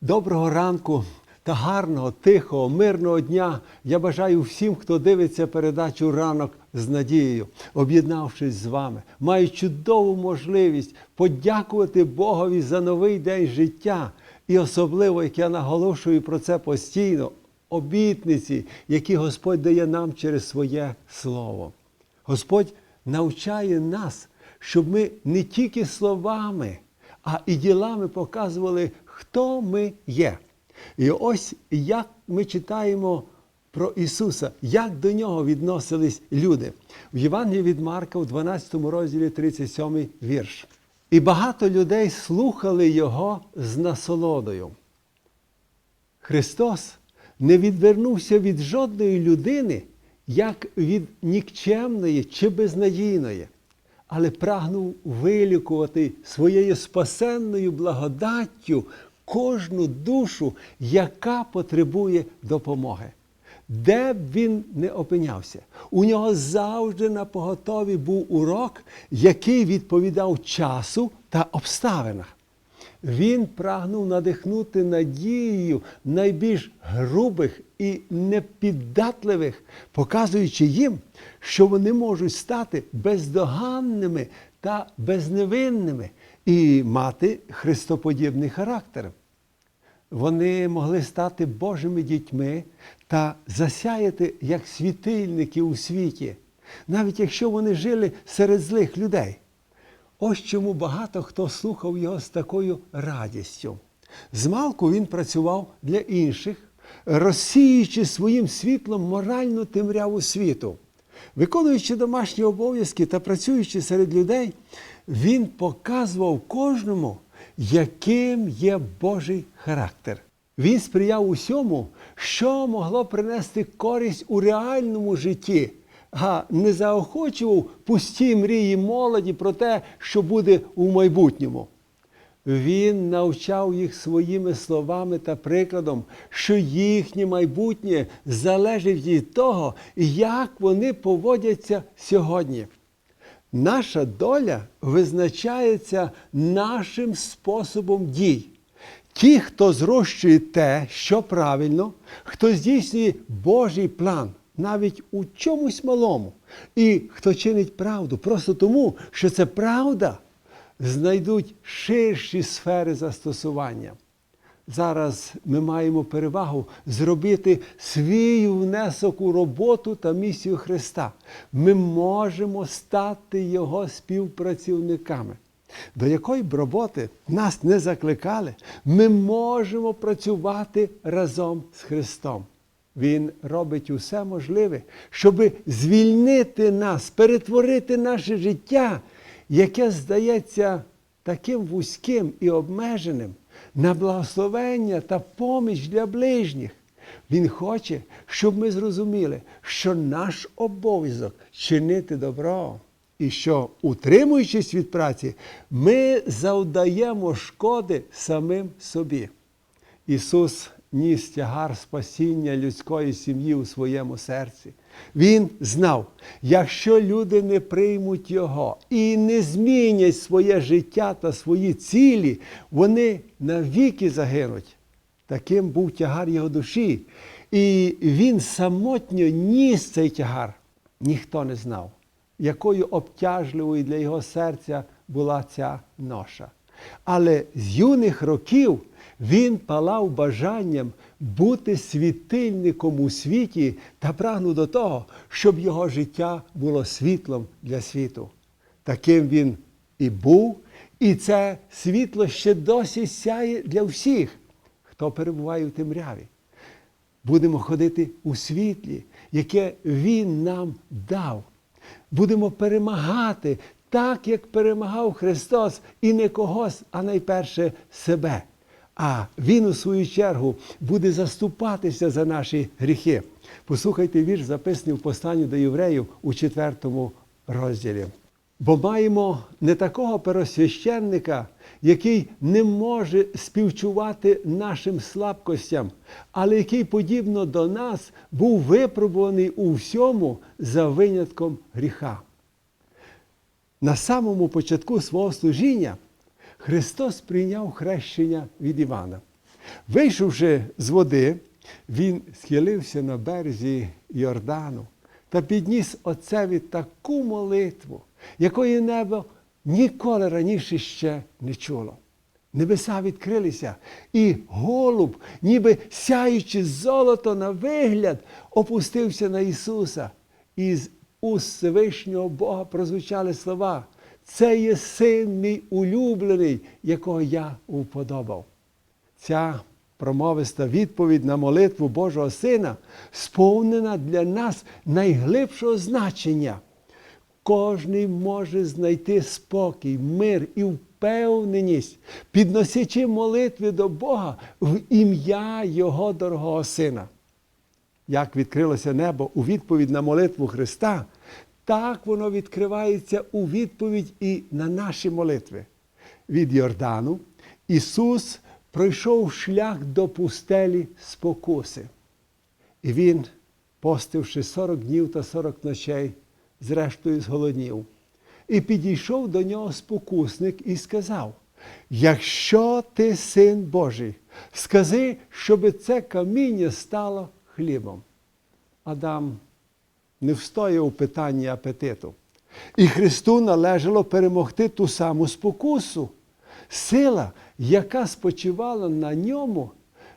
Доброго ранку та гарного, тихого, мирного дня. Я бажаю всім, хто дивиться передачу ранок з надією, об'єднавшись з вами, маю чудову можливість подякувати Богові за новий день життя. І особливо, як я наголошую про це постійно, обітниці, які Господь дає нам через своє слово. Господь навчає нас, щоб ми не тільки словами, а і ділами показували, хто ми є. І ось як ми читаємо про Ісуса, як до нього відносились люди. В Євангелії від Марка, в 12 розділі 37 вірш. І багато людей слухали Його з насолодою. Христос не відвернувся від жодної людини, як від нікчемної чи безнадійної, але прагнув вилікувати своєю спасенною благодаттю кожну душу, яка потребує допомоги. Де б він не опинявся, у нього завжди на поготові був урок, який відповідав часу та обставинах. Він прагнув надихнути надією найбільш грубих і непіддатливих, показуючи їм, що вони можуть стати бездоганними та безневинними і мати христоподібний характер. Вони могли стати Божими дітьми та засяяти як світильники у світі, навіть якщо вони жили серед злих людей. Ось чому багато хто слухав його з такою радістю. Змалку він працював для інших, розсіюючи своїм світлом моральну темряву світу. Виконуючи домашні обов'язки та працюючи серед людей, він показував кожному, яким є Божий характер. Він сприяв усьому, що могло принести користь у реальному житті, не заохочував пусті мрії молоді про те, що буде у майбутньому. Він навчав їх своїми словами та прикладом, що їхнє майбутнє залежить від того, як вони поводяться сьогодні. Наша доля визначається нашим способом дій. Ті, хто зрощує те, що правильно, хто здійснює Божий план, навіть у чомусь малому, і хто чинить правду просто тому, що це правда, знайдуть ширші сфери застосування. Зараз ми маємо перевагу зробити свій внесок у роботу та місію Христа. Ми можемо стати Його співпрацівниками. До якої б роботи нас не закликали, ми можемо працювати разом з Христом. Він робить усе можливе, щоб звільнити нас, перетворити наше життя, яке здається таким вузьким і обмеженим, на благословення та поміч для ближніх. Він хоче, щоб ми зрозуміли, що наш обов'язок чинити добро. І що, утримуючись від праці, ми завдаємо шкоди самим собі. Ісус ніс тягар спасіння людської сім'ї у своєму серці. Він знав, якщо люди не приймуть Його і не змінять своє життя та свої цілі, вони навіки загинуть. Таким був тягар його душі. І він самотньо ніс цей тягар. Ніхто не знав, якою обтяжливою для його серця була ця ноша. Але з юних років він палав бажанням бути світильником у світі та прагнув до того, щоб його життя було світлом для світу. Таким він і був, і це світло ще досі сяє для всіх, хто перебуває в темряві. Будемо ходити у світлі, яке Він нам дав. Будемо перемагати так, як перемагав Христос, і не когось, а найперше себе. А Він, у свою чергу, буде заступатися за наші гріхи. Послухайте вірш, записаний в посланні до євреїв у четвертому розділі. Бо маємо не такого первосвященника, який не може співчувати нашим слабкостям, але який, подібно до нас, був випробуваний у всьому за винятком гріха. На самому початку свого служіння Христос прийняв хрещення від Івана. Вийшовши з води, він схилився на березі Йордану та підніс отцеві таку молитву, якої небо ніколи раніше ще не чуло. Небеса відкрилися, і голуб, ніби сяючи золото на вигляд, опустився на Ісуса. І з уст Всевишнього Бога прозвучали слова. Це є син мій улюблений, якого я уподобав. Ця промовиста відповідь на молитву Божого Сина сповнена для нас найглибшого значення. Кожний може знайти спокій, мир і впевненість, підносячи молитви до Бога в ім'я Його дорогого Сина. Як відкрилося небо у відповідь на молитву Христа, так воно відкривається у відповідь і на наші молитви. Від Йордану Ісус пройшов шлях до пустелі спокуси. І Він, постивши 40 днів та 40 ночей, зрештою зголоднів. І підійшов до нього спокусник і сказав: Якщо ти син Божий, скажи, щоб це каміння стало хлібом. Адам не встояв у питанні апетиту. І Христу належало перемогти ту саму спокусу. Сила, яка спочивала на ньому,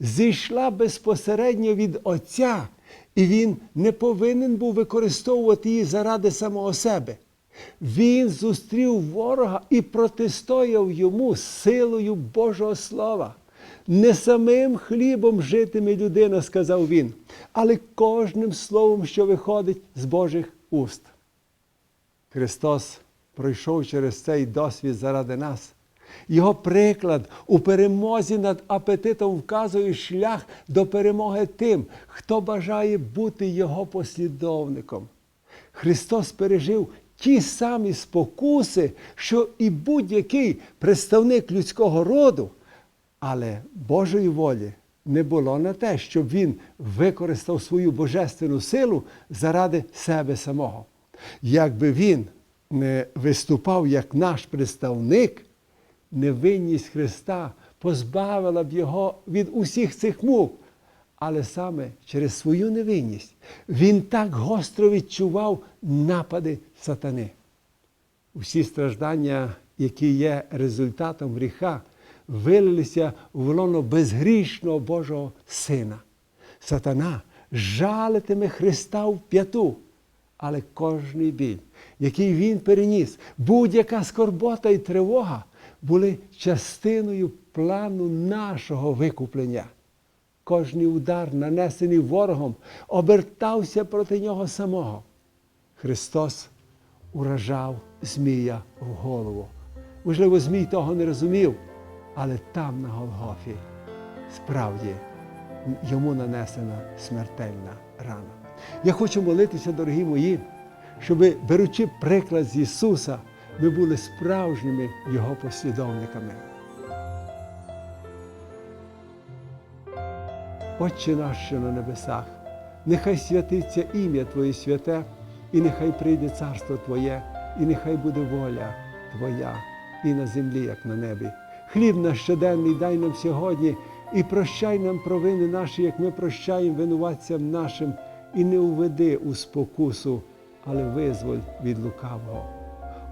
зійшла безпосередньо від Отця, і він не повинен був використовувати її заради самого себе. Він зустрів ворога і протистояв йому силою Божого Слова. Не самим хлібом житиме людина, сказав він, але кожним словом, що виходить з Божих уст. Христос пройшов через цей досвід заради нас. Його приклад у перемозі над апетитом вказує шлях до перемоги тим, хто бажає бути Його послідовником. Христос пережив ті самі спокуси, що і будь-який представник людського роду, але Божої волі не було на те, щоб він використав свою божественну силу заради себе самого. Якби він не виступав як наш представник, невинність Христа позбавила б його від усіх цих мук. Але саме через свою невинність він так гостро відчував напади сатани. Усі страждання, які є результатом гріха, вилилися в лоно безгрішного Божого Сина. Сатана жалитиме Христа в п'яту, але кожний біль, який він переніс, будь-яка скорбота і тривога були частиною плану нашого викуплення. Кожний удар, нанесений ворогом, обертався проти нього самого. Христос уражав Змія в голову. Можливо, Змій того не розумів, але там, на Голгофі, справді йому нанесена смертельна рана. Я хочу молитися, дорогі мої, щоб, беручи приклад з Ісуса, ми були справжніми Його послідовниками. Отче наш, що на небесах, нехай святиться ім'я Твоє святе, і нехай прийде царство Твоє, і нехай буде воля Твоя і на землі, як на небі. Хліб наш щоденний дай нам сьогодні, і прощай нам провини наші, як ми прощаємо винуватцям нашим, і не уведи у спокусу, але визволь від лукавого.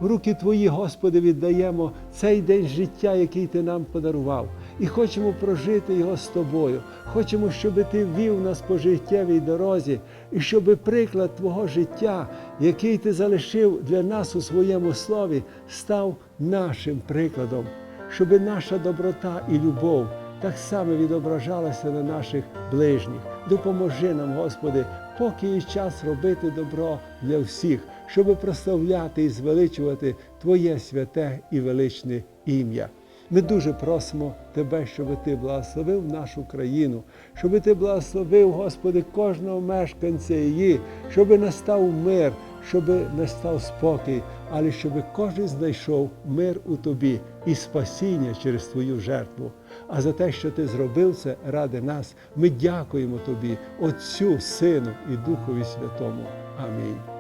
В руки Твої, Господи, віддаємо цей день життя, який Ти нам подарував, і хочемо прожити його з Тобою. Хочемо, щоб Ти вів нас по життєвій дорозі, і щоб приклад Твого життя, який Ти залишив для нас у своєму слові, став нашим прикладом, щоб наша доброта і любов так само відображалася на наших ближніх. Допоможи нам, Господи, поки є час робити добро для всіх, щоб прославляти і звеличувати Твоє святе і величне ім'я. Ми дуже просимо Тебе, щоб Ти благословив нашу країну, щоб Ти благословив, Господи, кожного мешканця її, щоб настав мир, щоб настав спокій, але щоб кожен знайшов мир у Тобі і спасіння через Твою жертву. А за те, що Ти зробив це ради нас, ми дякуємо Тобі, Отцю, Сину і Духові Святому. Амінь.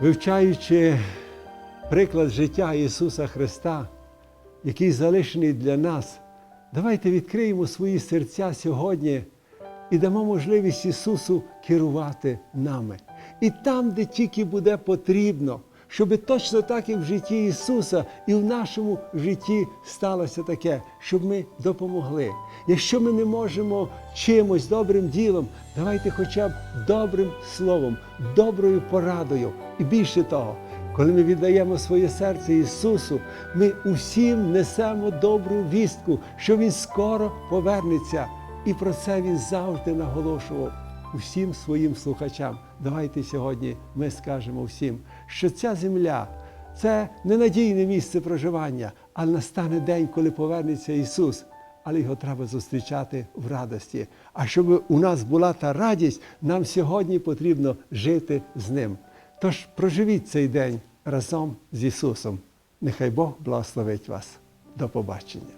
Вивчаючи приклад життя Ісуса Христа, який залишений для нас. Давайте відкриємо свої серця сьогодні і дамо можливість Ісусу керувати нами. І там, де тільки буде потрібно, щоб точно так, як в житті Ісуса, і в нашому житті сталося таке, щоб ми допомогли. Якщо ми не можемо чимось добрим ділом, давайте хоча б добрим словом, доброю порадою. І більше того, коли ми віддаємо своє серце Ісусу, ми усім несемо добру вістку, що Він скоро повернеться. І про це він завжди наголошував усім своїм слухачам. Давайте сьогодні ми скажемо всім, що ця земля це ненадійне місце проживання, але настане день, коли повернеться Ісус. Але його треба зустрічати в радості. А щоб у нас була та радість, нам сьогодні потрібно жити з ним. Тож проживіть цей день разом з Ісусом. Нехай Бог благословить вас. До побачення.